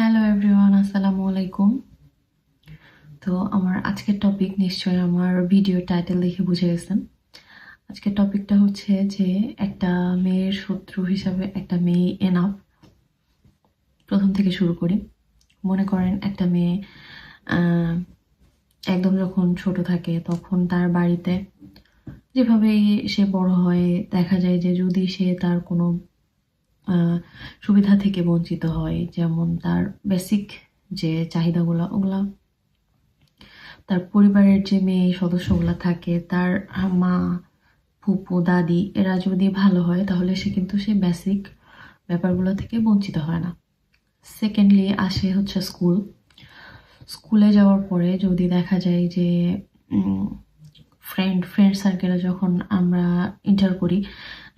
Hello everyone আসসালামু আলাইকুম তো আমার আজকের টপিক নিশ্চয়ই আমার ভিডিও টাইটেল দেখে বুঝে গেছেন আজকের টপিকটা হচ্ছে যে একটা মেয়ের শত্রু হিসাবে একটা মেয়ে এনাফ প্রথম থেকে শুরু করি। মনে করেন একটা মেয়ে একদম যখন ছোট থাকে তখন তার বাড়িতে যেভাবে সে বড় হয়, দেখা যায় যে যদি সে তার কোনো সুবিধা থেকে বঞ্চিত হয়, যেমন তার বেসিক যে চাহিদাগুলো, ওগুলা। তার পরিবারের যে মেয়ে, সদস্যগুলো থাকে, তার মা, ফুপু, দাদি, এরা যদি ভালো হয়, তাহলে সে কিন্তু সেই বেসিক ব্যাপারগুলো থেকে বঞ্চিত হয় না। সেকেন্ডলি আসে হচ্ছে স্কুল স্কুলে যাওয়ার পরে যদি দেখা যায় যে ফ্রেন্ড ফ্রেন্ড সার্কেলে যখন আমরা ইন্টার করি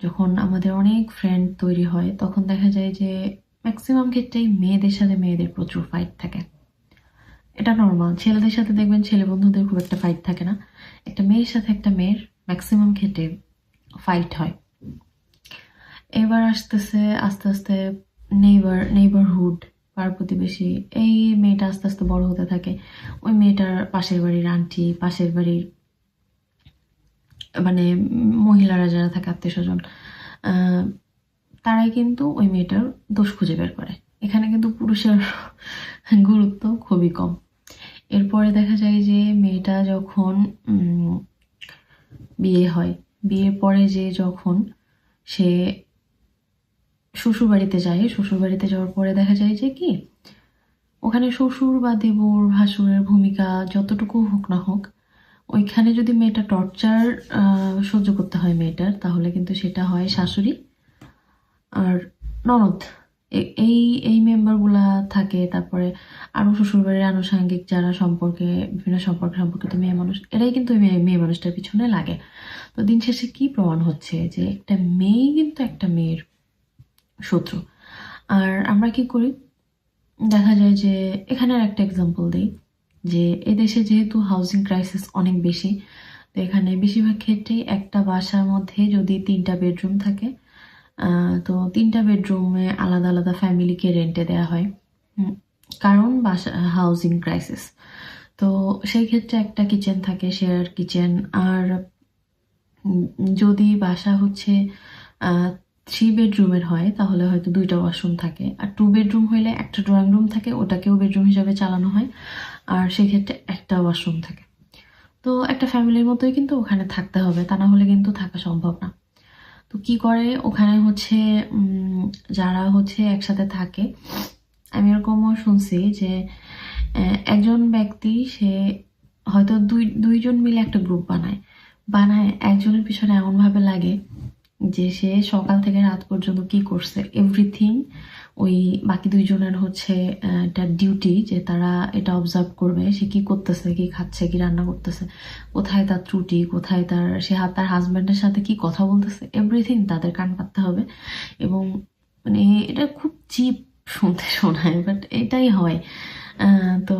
যখন আমাদের অনেক ফ্রেন্ড তৈরি হয়, তখন দেখা যায় যে ম্যাক্সিমাম ক্ষেত্রেই মেয়েদের সাথে মেয়েদের প্রচুর ফাইট থাকে। এটা নর্মাল ছেলেদের সাথে দেখবেন ছেলে বন্ধুদের খুব একটা ফাইট থাকে না। একটা মেয়ের সাথে একটা মেয়ের ম্যাক্সিমাম ক্ষেত্রে ফাইট হয়। এবার আসতেছে, আস্তে আস্তে নেইবার নেইবারহুড পার প্রতিবেশী, এই মেয়েটা আস্তে আস্তে বড় হতে থাকে। ওই মেয়েটার পাশের বাড়ির আন্টি পাশের বাড়ির মানে মহিলারা যারা থাকে, আত্মীয় স্বজন তারাই কিন্তু ওই মেয়েটার দোষ খুঁজে বের করে। এখানে কিন্তু পুরুষের গুরুত্ব খুবই কম। এরপরে দেখা যায় যে মেয়েটা যখন বিয়ে হয়, বিয়ের পরে যে যখন সে শ্বশুর বাড়িতে যায় শ্বশুর বাড়িতে যাওয়ার পরে দেখা যায় যে কি, ওখানে শ্বশুর বা দেবর, ভাসুরের ভূমিকা যতটুকু হোক না হোক ওইখানে যদি মেয়েটা টর্চার সহ্য করতে হয় মেয়েটার, তাহলে কিন্তু সেটা হয় শাশুড়ি আর ননদ। এই এই মেম্বারগুলা থাকে, তারপরে আরও শ্বশুরবাড়ির আনুষঙ্গিক যারা সম্পর্কে, বিভিন্ন সম্পর্ক সম্পর্কিত মেয়ে মানুষ, এরাই কিন্তু মেয়ে মানুষটার পিছনে লাগে। তো দিন শেষে কি প্রমাণ হচ্ছে যে একটা মেয়ে কিন্তু একটা মেয়ের শত্রু? আর আমরা কি করি? দেখা যায় যে এখানে একটা এক্সাম্পল দিই। যে এদেশে যেহেতু হাউজিং ক্রাইসিস অনেক বেশি, তো এখানে বেশিরভাগ ক্ষেত্রেই একটা বাসার মধ্যে যদি তিনটা বেডরুম থাকে তো তিনটা বেডরুমে আলাদা আলাদা ফ্যামিলিকে রেন্টে দেওয়া হয়। কারণ বাসা হাউজিং ক্রাইসিস তো সেই ক্ষেত্রে একটা কিচেন থাকে শেয়ার কিচেন আর যদি বাসা হচ্ছে থ্রি বেডরুমের হয়, তাহলে হয়তো দুইটা ওয়াশরুম থাকে। আর টু বেডরুম হইলে একটা ড্রয়িং রুম থাকে, ওটাকেও বেডরুম হিসাবে চালানো হয়। আর সেক্ষেত্রে একটা ওয়াশরুম থাকে। তো একটা ফ্যামিলির মতোই কিন্তু ওখানে থাকতে হবে, তা না হলে কিন্তু থাকা সম্ভব না। তো কি করে? ওখানে হচ্ছে যারা হচ্ছে একসাথে থাকে, আমি এরকমও শুনছি যে একজন ব্যক্তি সে হয়তো দুই, দুইজন মিলে একটা গ্রুপ বানায়। বানায়, একজনের পিছনে এমনভাবে লাগে যে সে সকাল থেকে রাত পর্যন্ত কি করছে এভরিথিং ওই বাকি দুইজনের হচ্ছে একটা ডিউটি যে তারা এটা অবজার্ভ করবে, সে কি করতেছে, কি খাচ্ছে, কি রান্না করতেছে, কোথায় তার ত্রুটি, কোথায় তার, সে তার হাজব্যান্ডের সাথে কি কথা বলতেছে এভরিথিং তাদের কান পাততে হবে। এবং মানে এটা খুব চিপ শুনতে শোনায় বাট এটাই হয়। তো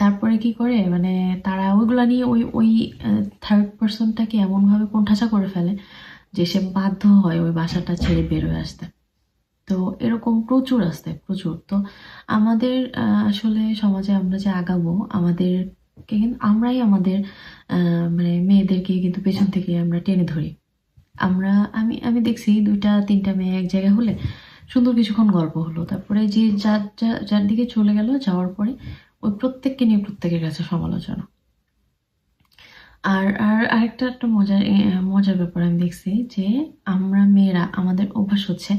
তারপরে কি করে মানে তারা ওইগুলা নিয়ে ওই ওই থার্ড পার্সনটাকে এমনভাবে কোণঠাসা করে ফেলে যে সে বাধ্য হয় ওই বাসাটা ছেড়ে বেরোয় আসতে। তো এরকম প্রচুর আসতে, প্রচুর। তো আমাদের আসলে সমাজে আমরা যে আগাবো, আমাদেরকে কিন্তু, আমরাই আমাদের মানে মেয়েদেরকে কিন্তু পেছন থেকে আমরা টেনে ধরি। আমরা, আমি আমি দেখছি দুইটা, তিনটা মেয়ে এক জায়গায় হলে সুন্দর কিছুক্ষণ গল্প হলো। তারপরে যে যার যার দিকে চলে গেল, যাওয়ার পরে ওই প্রত্যেককে নিয়ে প্রত্যেকের কাছে সমালোচনা। আর আর আরেকটা একটা মজার মজার ব্যাপার আমি দেখছি যে আমরা মেয়েরা, আমাদের অভ্যাস হচ্ছে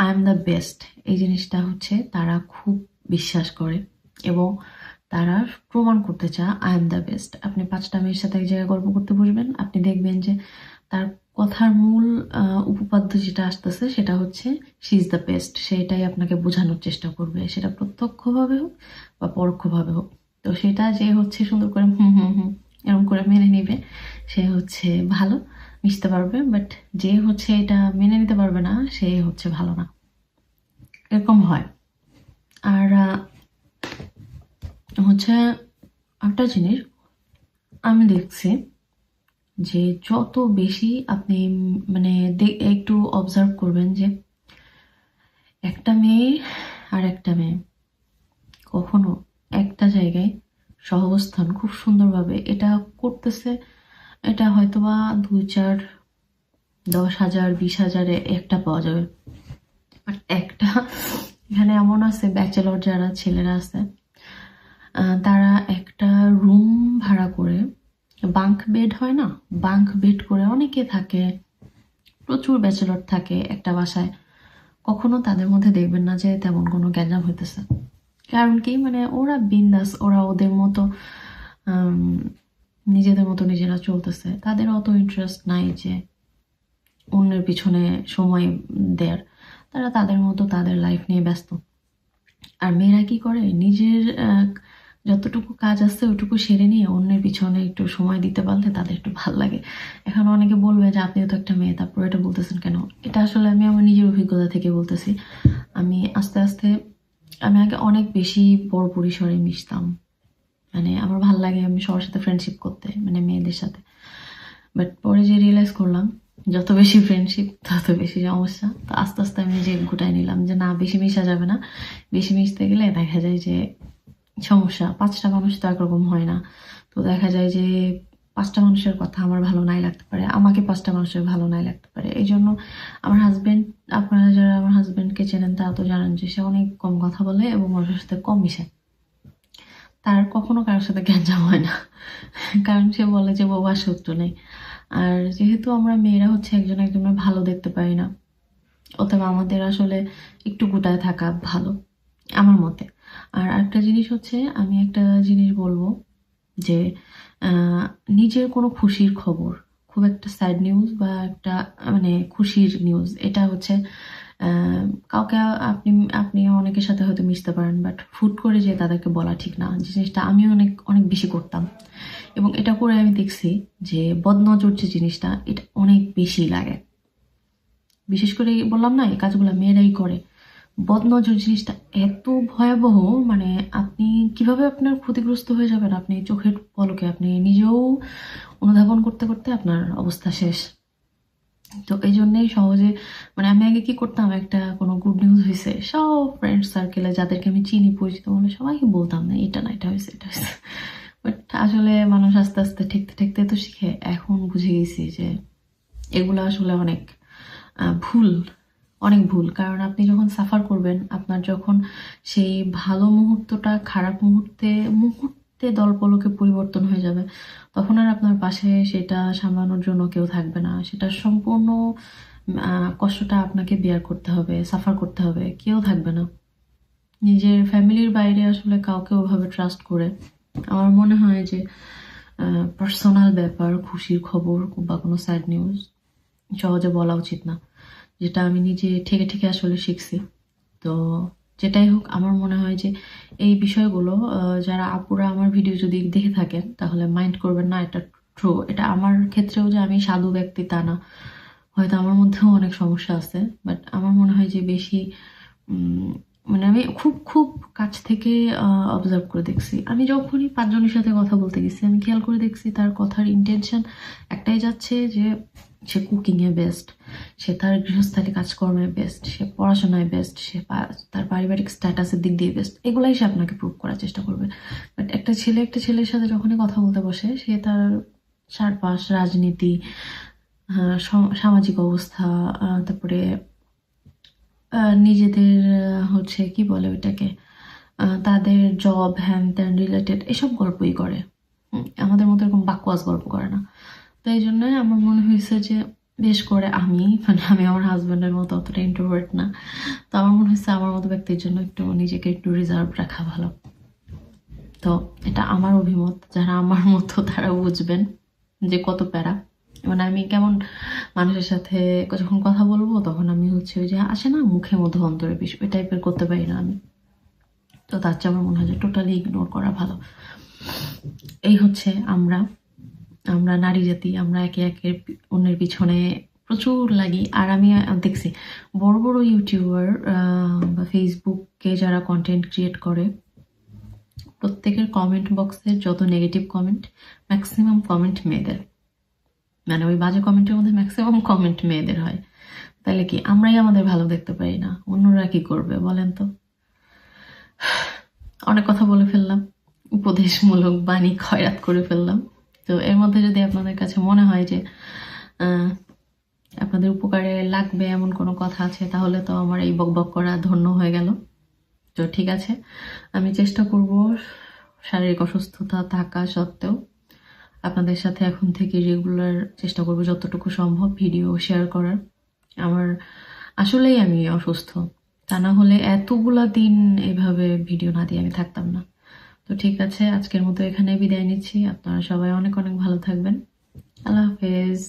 আই এম দ্য বেস্ট এই জিনিসটা হচ্ছে তারা খুব বিশ্বাস করে এবং তারা প্রমাণ করতে চায় আই এম দ্য বেস্ট আপনি পাঁচটা মেয়ের সাথে এক জায়গায় গল্প করতে বসবেন, আপনি দেখবেন যে তার কথার মূল উপপাদ্য যেটা আসতেছে সেটা হচ্ছে শি ইজ দ্য বেস্ট সেটাই আপনাকে বোঝানোর চেষ্টা করবে। সেটা প্রত্যক্ষভাবে হোক বা পরোক্ষভাবে হোক। তো সেটা যে হচ্ছে সুন্দর করে হুম হুম হুম এরকম করে মেনে নিবে, সে হচ্ছে ভালো, মিশতে পারবে বাট যে হচ্ছে এটা মেনে নিতে পারবে না, সে হচ্ছে ভালো না। এরকম হয়। আর হচ্ছে একটা জিনিস, আমি দেখছি যে যত বেশি আপনি মানে একটু অবজার্ভ করবেন যে একটা মেয়ে আর একটা মেয়ে সহাবস্থান খুব সুন্দরভাবে এটা করতেছে। এটা হয়তোবা দুই চার দশ হাজার, বিশ হাজারে একটা পাওয়া যাবে। বাট একটা, এখানে এমন আছে, ব্যাচেলর যারা, ছেলেরা আছে তারা একটা রুম ভাড়া করে, বাঙ্ক বেড হয় না? বাঙ্ক বেড করে অনেকে থাকে, প্রচুর ব্যাচেলর থাকে একটা বাসায়। কখনো তাদের মধ্যে দেখবেন না যে তেমন কোনো গ্যাঞ্জাম হইতেছে। কারণ কি মানে ওরা বিন্দাস, ওরা ওদের মতো নিজেদের মতো নিজেরা চলতেছে। তাদের অত ইন্টারেস্ট নাই যে অন্যের পিছনে সময় দেয়ার। তারা তাদের মতো তাদের লাইফ নিয়ে ব্যস্ত। আর মেয়েরা কি করে? নিজের যতটুকু কাজ আছে ওটুকু সেরে নিয়ে অন্যের পিছনে একটু সময় দিতে পারলে তাদের একটু ভালো লাগে। এখন অনেকে বলবে যে, আপনিও তো একটা মেয়ে তারপর এটা বলতেছেন কেন? এটা আসলে আমি আমার নিজের অভিজ্ঞতা থেকে বলতেছি। আমি আস্তে আস্তে আমি আগে অনেক বেশি বড় পরিসরে মিশতাম। মানে আমার ভালো লাগে আমি সবার সাথে ফ্রেন্ডশিপ করতে মানে মেয়েদের সাথে। বাট পরে যে রিয়েলাইজ করলাম, যত বেশি ফ্রেন্ডশিপ তত বেশি সমস্যা। তো আস্তে আস্তে আমি যে গোটায় নিলাম যে না, বেশি মিশা যাবে না। বেশি মিশতে গেলে দেখা যায় যে সমস্যা। পাঁচটা মানুষ তো একরকম হয় না। তো দেখা যায় যে পাঁচটা মানুষের কথা আমার ভালো নাই লাগতে পারে, আমাকে পাঁচটা মানুষের ভালো নাই লাগতে পারে। এই জন্য আমার হাজবেন্ড আপনারা যারা আমার হাজবেন্ডকে চেনেন তারা তো জানেন যে সে অনেক কম কথা বলে এবং মানুষের সাথে কম মিশে। তার কখনো কারোর সাথে গ্যাঞ্জাম হয় না, কারণ সে বলে যে বাবা সত্য নেই। আর যেহেতু আমরা মেয়েরা হচ্ছে একজন একজনের ভালো দেখতে পারি না অতএব আমাদের আসলে একটু গোটায় থাকা ভালো, আমার মতে। আর একটা জিনিস হচ্ছে, আমি একটা জিনিস বলব যে নিজের কোনো খুশির খবর, খুব একটা স্যাড নিউজ বা একটা মানে খুশির নিউজ এটা হচ্ছে কাউকে আপনি আপনি অনেকের সাথে হয়তো মিশতে পারেন বাট ফুট করে যে তাদেরকে বলা ঠিক না, যে জিনিসটা আমি অনেক অনেক বেশি করতাম। এবং এটা করে আমি দেখছি যে বদনজর যে জিনিসটা, এটা অনেক বেশি লাগে। বিশেষ করে বললাম না, এই কাজগুলো মেয়েরাই করে। বদনজর জিনিসটা এত ভয়াবহ মানে আপনি কীভাবে আপনার ক্ষতিগ্রস্ত হয়ে যাবেন? আপনি চোখের পলকে, আপনি নিজেও অনুধাবন করতে করতে আপনার অবস্থা শেষ। তো এই জন্যই সহজে মানে আমি আগে কি করতাম, একটা কোনো গুড নিউজ হয়েছে সব ফ্রেন্ড সার্কেলে যাদেরকে আমি চিনি, পরিচিত বলে সবাইকে বলতাম, না, এটা না, এটা হয়েছে এটা হয়েছে বাট আসলে মানুষ আস্তে আস্তে ঠেকতে ঠেকতে তো শিখে। এখন বুঝে গেছি যে এগুলো আসলে অনেক ভুল। অনেক ভুল। কারণ আপনি যখন সাফার করবেন, আপনার যখন সেই ভালো মুহূর্তটা, খারাপ মুহূর্তে মুহূর্তে দলপলকে পরিবর্তন হয়ে যাবে, তখন আর আপনার পাশে সেটা সামলানোর জন্য কেউ থাকবে না। সেটা সম্পূর্ণ কষ্টটা আপনাকে বিয়ার করতে হবে সাফার করতে হবে, কেউ থাকবে না। নিজের ফ্যামিলির বাইরে আসলে কাউকে ওভাবে ট্রাস্ট করে আমার মনে হয় যে পার্সোনাল ব্যাপার, খুশির খবর বা কোনো স্যাড নিউজ সহজে বলা উচিত না। যেটা আমি নিজে ঠেকে ঠেকে আসলে শিখছি। তো যেটাই হোক, আমার মনে হয় যে এই বিষয়গুলো যারা আপুরা আমার ভিডিও যদি দেখে থাকেন, তাহলে মাইন্ড করবেন না, এটা ট্রু এটা আমার ক্ষেত্রেও যে আমি সাধু ব্যক্তি তা না। হয়তো আমার মধ্যেও অনেক সমস্যা আছে বাট আমার মনে হয় যে বেশি মানে আমি খুব খুব কাছ থেকে অবজার্ভ করে দেখছি। আমি যখনই পাঁচজনের সাথে কথা বলতে গেছি, আমি খেয়াল করে দেখছি তার কথার ইন্টেনশন একটাই যাচ্ছে যে সে কুকিংয়ে বেস্ট সে তার গৃহস্থালী কাজকর্মে বেস্ট সে পড়াশোনায় বেস্ট সে তার পারিবারিক স্ট্যাটাসের দিক দিয়ে বেস্ট এগুলাই সে আপনাকে প্রুভ করার চেষ্টা করবে। বাট একটা ছেলে, একটা ছেলের সাথে যখনই কথা বলতে বসে, সে তার চারপাশ, রাজনীতি সামাজিক অবস্থা তারপরে নিজেদের হচ্ছে কি বলে ওইটাকে? তাদের জব হ্যান ত্যান রিলেটেড এসব গল্পই করে। আমাদের মতো এরকম বাকওয়াজ গল্প করে না। তো এই জন্যই আমার মনে হয়েছে যে, বেশ করে আমি মানে আমি আমার হাজব্যান্ডের মতো অতটা ইন্ট্রোভার্ট না। তো আমার মনে হচ্ছে আমার মতো ব্যক্তির জন্য একটু, নিজেকে একটু রিজার্ভ রাখা ভালো। তো এটা আমার অভিমত, যারা আমার মতো তারা বুঝবেন যে কত প্যারা। মানে আমি কেমন মানুষের সাথে যখন কথা বলব, তখন আমি হচ্ছে ওই যে আসে না, মুখে মধ্যে অন্তরে বেশ ওই টাইপের করতে পারি না আমি। তো তার চেয়ে আমার মনে হয় যে টোটালি ইগনোর করা ভালো। এই হচ্ছে আমরা আমরা নারী জাতি, আমরা একে একে অন্যের পিছনে প্রচুর লাগি। আর আমি দেখছি, বড় বড় ইউটিউবার বা ফেসবুকে যারা কন্টেন্ট ক্রিয়েট করে, প্রত্যেকের কমেন্ট বক্সের যত নেগেটিভ কমেন্ট ম্যাক্সিমাম কমেন্ট মেয়েদের। মানে ওই বাজে কমেন্টের মধ্যে ম্যাক্সিমাম কমেন্ট মেয়েদের হয়। তাহলে কি আমরাই আমাদের ভালো দেখতে পারি না? অন্যরা কি করবে বলেন তো? অনেক কথা বলে ফেললাম, উপদেশমূলক বাণী খয়রাত করে ফেললাম। তো এর মধ্যে যদি আপনাদের কাছে মনে হয় যে আপনাদের উপকারে লাগবে এমন কোনো কথা আছে, তাহলে তো আমার এই বকবক করা ধন্য হয়ে গেল। তো ঠিক আছে, আমি চেষ্টা করব শারীরিক অসুস্থতা থাকা সত্ত্বেও আপনাদের সাথে এখন থেকে রেগুলার চেষ্টা করব যতটুকু সম্ভব ভিডিও শেয়ার করার। আমার, আসলেই আমি অসুস্থ। তা না হলে এতগুলা দিন এভাবে ভিডিও না দিয়ে আমি থাকতাম না। তো ঠিক আছে, আজকের মতো এখানে বিদায় নিচ্ছি। আপনারা সবাই অনেক অনেক ভালো থাকবেন। আল্লাহ হাফেজ।